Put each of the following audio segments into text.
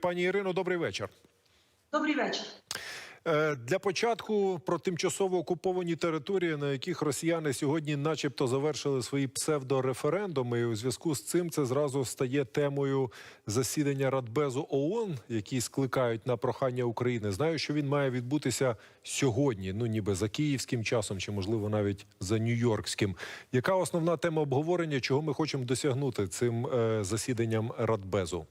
Пані Ірино, добрий вечір. Добрий вечір. Е, Для початку про тимчасово окуповані території, на яких росіяни сьогодні, начебто, завершили свої псевдореферендуми. І у зв'язку з цим це зразу стає темою засідання Радбезу ООН, які скликають на прохання України. Знаю, що він має відбутися сьогодні, ну ніби за київським часом, чи можливо навіть за нью-йоркським. Яка основна тема обговорення, чого ми хочемо досягнути цим е, засіданням Радбезу?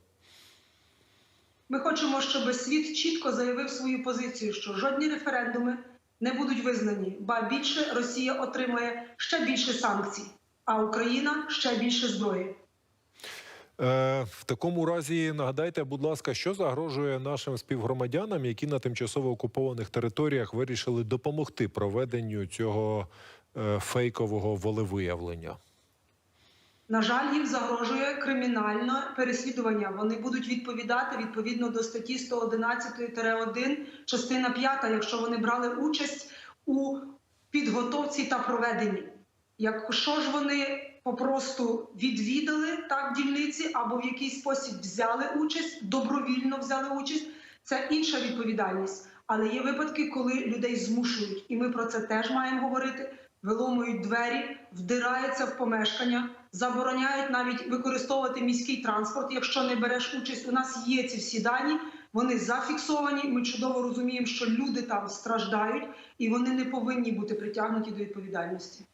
Ми хочемо, щоб світ чітко заявив свою позицію, що жодні референдуми не будуть визнані, ба більше Росія отримає ще більше санкцій, а Україна ще більше зброї. Е, в такому разі нагадайте, будь ласка, що загрожує нашим співгромадянам, які на тимчасово окупованих територіях вирішили допомогти проведенню цього е, фейкового волевиявлення? На жаль, їм загрожує кримінальне переслідування. Вони будуть відповідати відповідно до статті 111-1, частина 5, якщо вони брали участь у підготовці та проведенні. Якщо ж вони попросту відвідали так дільниці або в якийсь спосіб взяли участь, добровільно взяли участь, це інша відповідальність. Але є випадки, коли людей змушують, і ми про це теж маємо говорити. Виломують двері, вдираються в помешкання, забороняють навіть використовувати міський транспорт. Якщо не береш участь, у нас є ці всі дані. Вони зафіксовані. Ми чудово розуміємо, що люди там страждають, і вони не повинні бути притягнуті до відповідальності.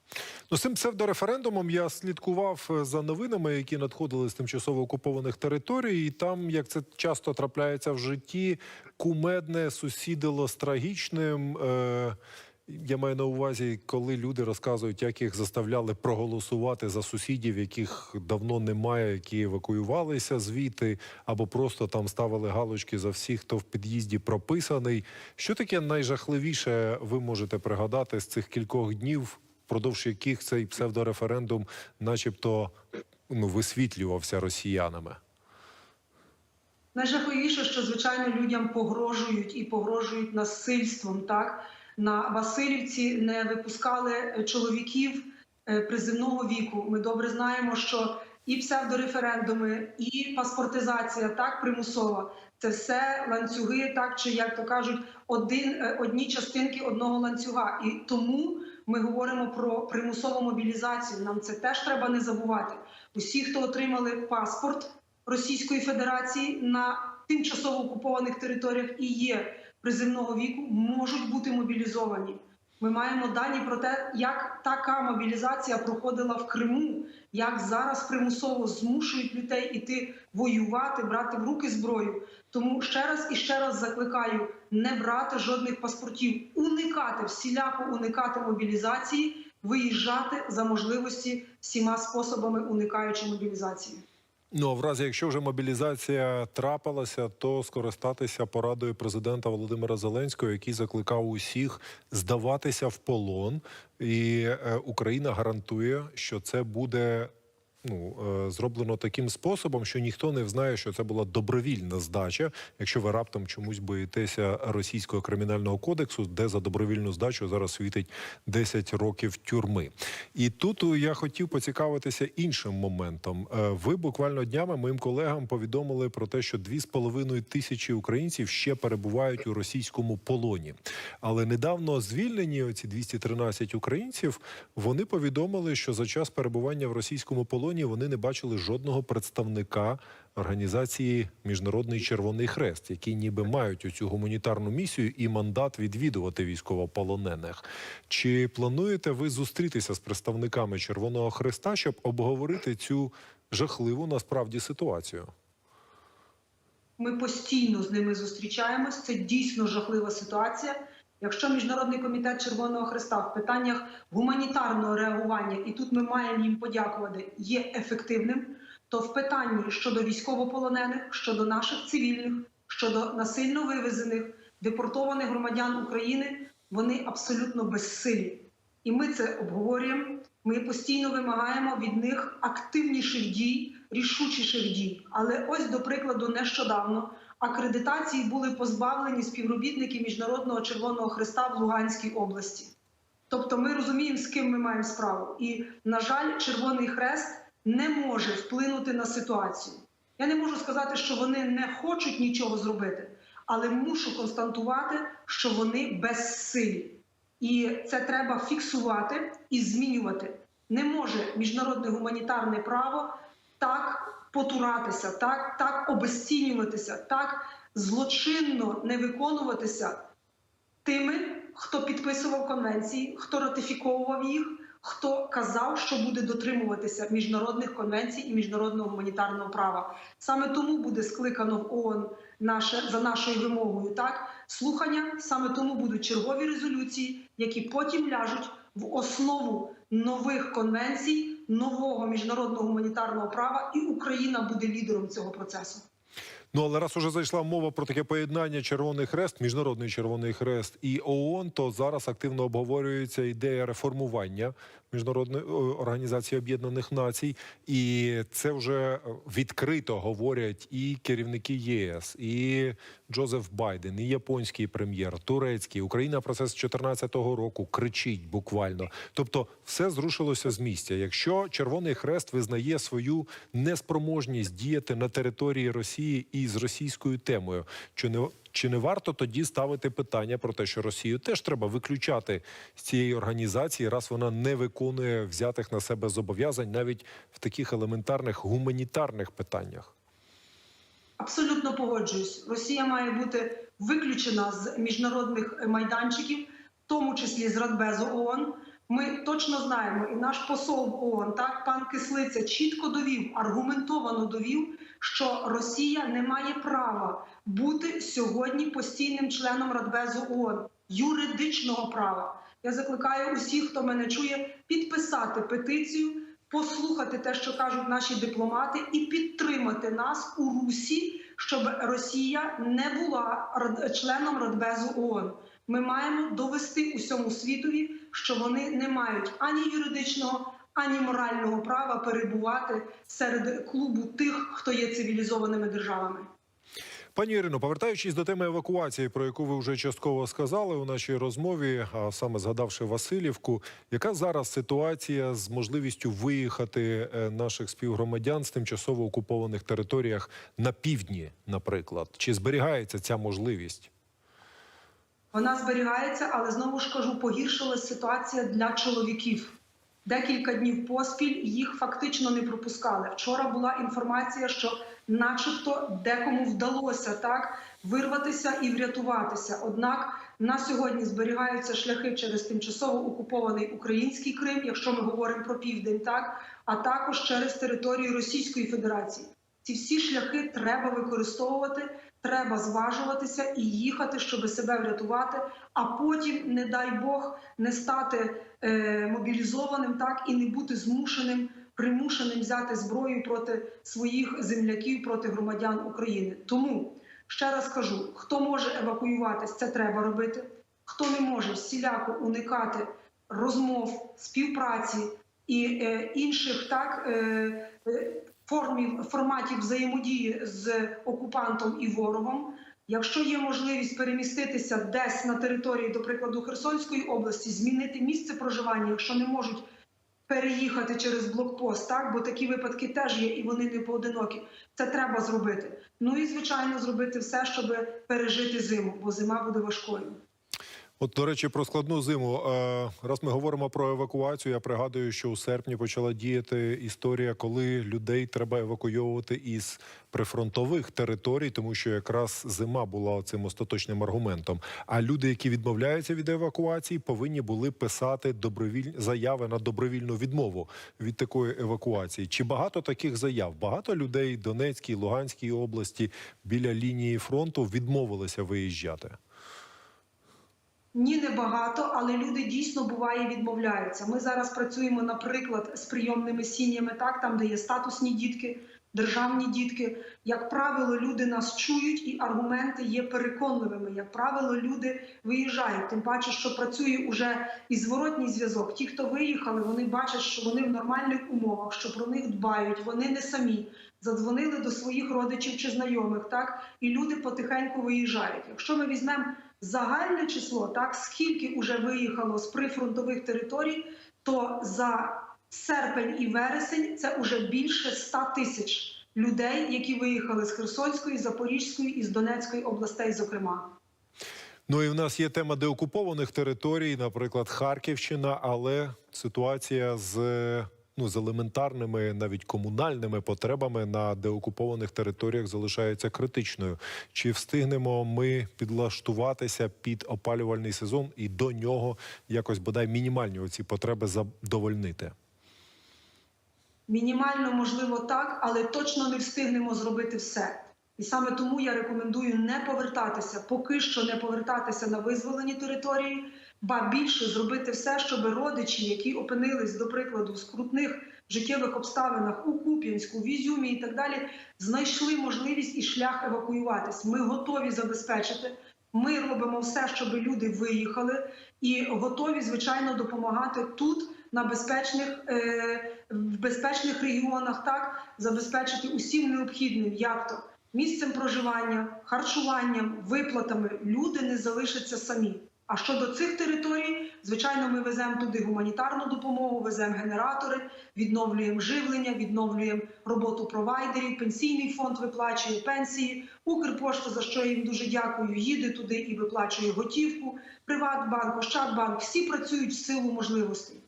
Ну, з цим псевдореферендумом я слідкував е, за новинами, які надходили з тимчасово окупованих територій. І там, як це часто трапляється в житті, кумедне сусідило з трагічним. Е- я маю на увазі, коли люди розказують, як їх заставляли проголосувати за сусідів, яких давно немає, які евакуювалися звідти, або просто там ставили галочки за всіх, хто в під'їзді прописаний. Що таке найжахливіше ви можете пригадати з цих кількох днів, впродовж яких цей псевдореферендум, начебто, ну висвітлювався росіянами? Найжахливіше, що звичайно людям погрожують і погрожують насильством. Так на Васильівці не випускали чоловіків е, приземного віку. Ми добре знаємо, що і псевдореферендуми, і паспортизація так примусова це все ланцюги, так чи як то кажуть, один е, одні частинки одного ланцюга. І тому ми говоримо про примусову мобілізацію. Нам це теж треба не забувати. Усі, хто отримали паспорт Російської Федерації на тимчасово окупованих територіях і є приземного віку, можуть бути мобілізовані. Ми маємо дані про те, як така мобілізація проходила в Криму, як зараз примусово змушують людей іти воювати, брати в руки зброю. Тому ще раз і ще раз закликаю не брати жодних паспортів, уникати всіляко уникати мобілізації, виїжджати за можливості всіма способами, уникаючи мобілізації. Ну а в разі, якщо вже мобілізація трапилася, то скористатися порадою президента Володимира Зеленського, який закликав усіх здаватися в полон, і е, Україна гарантує, що це буде. Ну, е, зроблено таким способом, що ніхто не знає, що це була добровільна здача. Якщо ви раптом чомусь боїтеся російського кримінального кодексу, де за добровільну здачу зараз світить 10 років тюрми. І тут я хотів поцікавитися іншим моментом. Е, Ви буквально днями моїм колегам повідомили про те, що 2,5 тисячі українців ще перебувають у російському полоні. Але недавно звільнені оці 213 українців. Вони повідомили, що за час перебування в російському полоні вони не бачили жодного представника організації Міжнародний Червоний Хрест, які ніби мають оцю гуманітарну місію і мандат відвідувати військовополонених. Чи плануєте ви зустрітися з представниками Червоного Хреста, щоб обговорити цю жахливу насправді ситуацію? Ми постійно з ними зустрічаємось. Це дійсно жахлива ситуація. Якщо міжнародний комітет Червоного Хреста в питаннях гуманітарного реагування, і тут ми маємо їм подякувати, є ефективним, то в питанні щодо військовополонених, щодо наших цивільних, щодо насильно вивезених, депортованих громадян України, вони абсолютно безсилі. І ми це обговорюємо. Ми постійно вимагаємо від них активніших дій, рішучіших дій. Але ось, до прикладу, нещодавно акредитації були позбавлені співробітники Міжнародного Червоного Хреста в Луганській області. Тобто ми розуміємо, з ким ми маємо справу. І, на жаль, Червоний Хрест не може вплинути на ситуацію. Я не можу сказати, що вони не хочуть нічого зробити, але мушу констатувати, що вони безсилі. І це треба фіксувати і змінювати. Не може міжнародне гуманітарне право так потуратися, так, так обезцінюватися, так злочинно не виконуватися тими, хто підписував конвенції, хто ратифіковував їх, хто казав, що буде дотримуватися міжнародних конвенцій і міжнародного гуманітарного права. Саме тому буде скликано в ООН наше за нашою вимогою. Так слухання саме тому будуть чергові резолюції, які потім ляжуть в основу нових конвенцій, нового міжнародного гуманітарного права, і Україна буде лідером цього процесу. Ну але раз уже зайшла мова про таке поєднання Червоний Хрест, Міжнародний Червоний Хрест і ООН, то зараз активно обговорюється ідея реформування міжнародної організації Об'єднаних Націй, і це вже відкрито говорять і керівники ЄС, і Джозеф Байден, і японський прем'єр, турецький. Україна про це з 2014 року кричить буквально. Тобто, все зрушилося з місця. Якщо Червоний Хрест визнає свою неспроможність діяти на території Росії і з російською темою, чи не чи не варто тоді ставити питання про те, що Росію теж треба виключати з цієї організації, раз вона не виконує взятих на себе зобов'язань навіть в таких елементарних гуманітарних питаннях? Абсолютно погоджуюсь. Росія має бути виключена з міжнародних майданчиків, в тому числі з Радбезу ООН. Ми точно знаємо, і наш посол ООН, так пан Кислиця, чітко довів, аргументовано довів, що Росія не має права бути сьогодні постійним членом Радбезу ООН, юридичного права. Я закликаю усіх, хто мене чує, підписати петицію, послухати те, що кажуть наші дипломати, і підтримати нас у русі, щоб Росія не була членом Радбезу ООН. Ми маємо довести усьому світові, що вони не мають ані юридичного, ані морального права перебувати серед клубу тих, хто є цивілізованими державами. Пані Ірино, повертаючись до теми евакуації, про яку ви вже частково сказали у нашій розмові, а саме згадавши Васильівку, яка зараз ситуація з можливістю виїхати е, наших співгромадян з тимчасово окупованих територіях на півдні, наприклад, чи зберігається ця можливість? Вона зберігається, але знову ж кажу, погіршилась ситуація для чоловіків. Декілька днів поспіль їх фактично не пропускали. Вчора була інформація, що, начебто, декому вдалося так вирватися і врятуватися. Однак на сьогодні зберігаються шляхи через тимчасово окупований український Крим, якщо ми говоримо про південь, так а також через територію Російської Федерації. Ці всі шляхи треба використовувати, треба зважуватися і їхати, щоб себе врятувати. А потім, не дай Бог, не стати е, мобілізованим, так і не бути змушеним, примушеним взяти зброю проти своїх земляків, проти громадян України. Тому ще раз кажу: хто може евакуюватись, це треба робити. Хто не може всіляко уникати розмов, співпраці і е, інших так. Е, е, формів форматів взаємодії з окупантом і ворогом. Якщо є можливість переміститися десь на території, до прикладу, Херсонської області, змінити місце проживання, якщо не можуть переїхати через блокпост, так бо такі випадки теж є, і вони не поодинокі. Це треба зробити. Ну і звичайно, зробити все, щоб пережити зиму, бо зима буде важкою. От, до речі, про складну зиму. Е, Раз ми говоримо про евакуацію, я пригадую, що у серпні почала діяти історія, коли людей треба евакуйовувати із прифронтових територій, тому що якраз зима була цим остаточним аргументом. А люди, які відмовляються від евакуації, повинні були писати добровіль... заяви на добровільну відмову від такої евакуації. Чи багато таких заяв? Багато людей Донецькій, Луганській області біля лінії фронту відмовилися виїжджати. Ні, не багато, але люди дійсно буває відмовляються. Ми зараз працюємо, наприклад, з прийомними сім'ями, так там, де є статусні дітки, державні дітки. Як правило, люди нас чують, і аргументи є переконливими. Як правило, люди виїжджають. Тим паче, що працює уже і зворотній зв'язок. Ті, хто виїхали, вони бачать, що вони в нормальних умовах, що про них дбають, вони не самі. Задзвонили до своїх родичів чи знайомих, так і люди потихеньку виїжджають. Якщо ми візьмемо загальне число, так скільки вже виїхало з прифронтових територій, то за серпень і вересень це вже більше 100 тисяч людей, які виїхали з Херсонської, Запорізької і з Донецької областей, зокрема. Ну і в нас є тема деокупованих територій, наприклад, Харківщина, але ситуація з. Ну, з елементарними, навіть комунальними потребами на деокупованих територіях залишається критичною. Чи встигнемо ми підлаштуватися під опалювальний сезон і до нього якось бодай мінімальні оці потреби задовольнити? Мінімально можливо так, але точно не встигнемо зробити все. І саме тому я рекомендую не повертатися, поки що не повертатися на визволені території, ба більше зробити все, щоб родичі, які опинились, до прикладу, в скрутних життєвих обставинах у Куп'янську, в Ізюмі і так далі, знайшли можливість і шлях евакуюватись. Ми готові забезпечити. Ми робимо все, щоб люди виїхали, і готові, звичайно, допомагати тут на безпечних е, в безпечних регіонах, так забезпечити усім необхідним, як то місцем проживання, харчуванням, виплатами. Люди не залишаться самі. А щодо цих територій, звичайно, ми веземо туди гуманітарну допомогу, веземо генератори, відновлюємо живлення, відновлюємо роботу провайдерів. Пенсійний фонд виплачує пенсії. Укрпошта, за що я їм дуже дякую, їде туди і виплачує готівку. Приватбанк, Ощадбанк всі працюють в силу можливостей.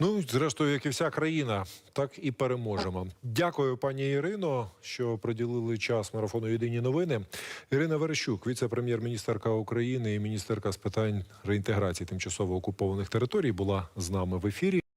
Ну, зрештою, як і вся країна, так і переможемо. Дякую, пані Ірино, що приділили час марафону Єдині новини. Ірина Верещук, віце-прем'єр-міністерка України і міністерка з питань реінтеграції тимчасово окупованих територій, була з нами в ефірі.